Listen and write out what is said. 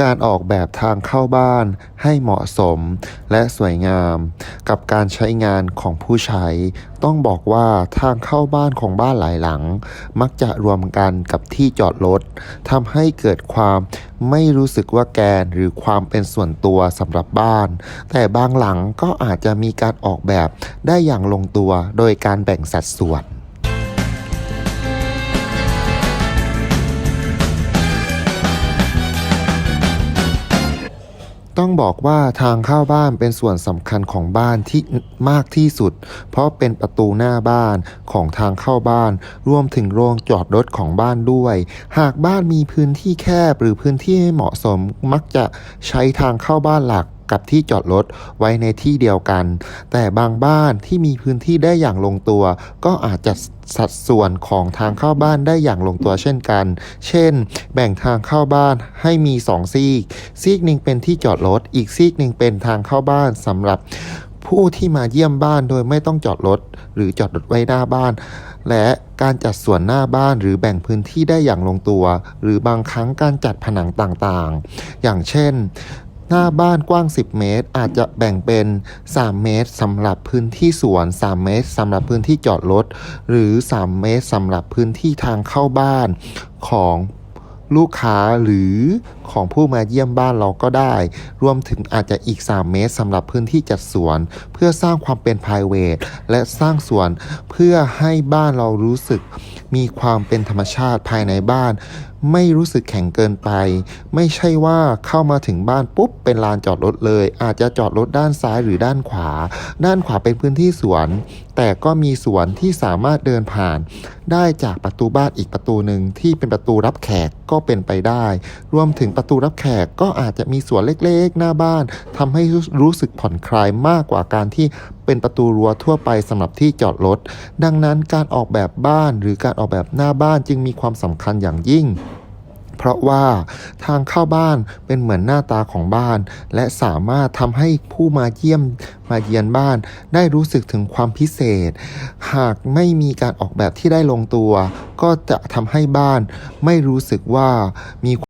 การออกแบบทางเข้าบ้านให้เหมาะสมและสวยงาม กับการใช้งานของผู้ใช้ ต้องบอกว่าทางเข้าบ้านของบ้านหลายหลัง มักจะรวมกันกับที่จอดรถทำให้เกิดความไม่รู้สึกว่าแกนหรือความเป็นส่วนตัวสำหรับบ้าน แต่บางหลังก็อาจจะมีการออกแบบได้อย่างลงตัวโดยการแบ่งสัดส่วน ต้องบอกว่าทางเข้าบ้านเป็นส่วนสำคัญของบ้านที่มากที่สุด เพราะเป็นประตูหน้าบ้านของทางเข้าบ้าน รวมถึงโรงจอดรถของบ้านด้วย หากบ้านมีพื้นที่แคบหรือพื้นที่ไม่เหมาะสมมักจะใช้ทางเข้าบ้านหลักกับที่จอดรถไว้ในที่เดียวกัน แต่บางบ้านที่มีพื้นที่ได้อย่างลงตัว ก็อาจจะสัดส่วนของทางเข้าบ้านได้อย่างลงตัวเช่นกัน เช่น แบ่งทางเข้าบ้านให้มีสองซีก ซีกหนึ่งเป็นที่จอดรถ อีกซีกหนึ่งเป็นทางเข้าบ้านสำหรับผู้ที่มาเยี่ยมบ้านโดยไม่ต้องจอดรถหรือจอดรถไว้หน้าบ้าน และการจัดส่วนหน้าบ้านหรือแบ่งพื้นที่ได้อย่างลงตัว หรือบางครั้งการจัดผนังต่างๆ อย่างเช่น หน้าบ้านกว้าง 10 เมตร อาจจะแบ่งเป็น 3 เมตรสำหรับพื้นที่สวน 3 เมตรสำหรับพื้นที่จอดรถหรือ 3 เมตรสำหรับพื้นที่ทางเข้าบ้านของ ลูกค้าหรือของผู้มาเยี่ยมบ้านเราก็ได้ รวมถึงอาจจะอีก 3 เมตรสำหรับพื้นที่จัดสวน เพื่อสร้างความเป็น p r i v a t และสร้างสวนเพื่อให้บ้านเรารู้สึก มีความเป็นธรรมชาติภายในบ้านไม่รู้สึกแข็งเกินไป ไม่ใช่ว่าเข้ามาถึงบ้านปุ๊บเป็นลานจอดรถเลย อาจจะจอดรถด้านซ้ายหรือด้านขวา ด้านขวาเป็นพื้นที่สวน แต่ก็มีสวนที่สามารถเดินผ่าน ได้จากประตูบ้านอีกประตูหนึ่งที่เป็นประตูรับแขกก็เป็นไปได้ รวมถึงประตูรับแขกก็อาจจะมีสวนเล็กๆ หน้าบ้านทำให้รู้สึกผ่อนคลายมากกว่าการที่ เป็นประตูรั้วทั่วไปสำหรับที่จอดรถ ดังนั้นการออกแบบบ้านหรือการออกแบบหน้าบ้านจึงมีความสำคัญอย่างยิ่งเพราะว่าทางเข้าบ้านเป็นเหมือนหน้าตาของบ้าน และสามารถทำให้ผู้มาเยี่ยมมาเยียนบ้าน ได้รู้สึกถึงความพิเศษ หากไม่มีการออกแบบที่ได้ลงตัว ก็จะทำให้บ้านไม่รู้สึกว่ามี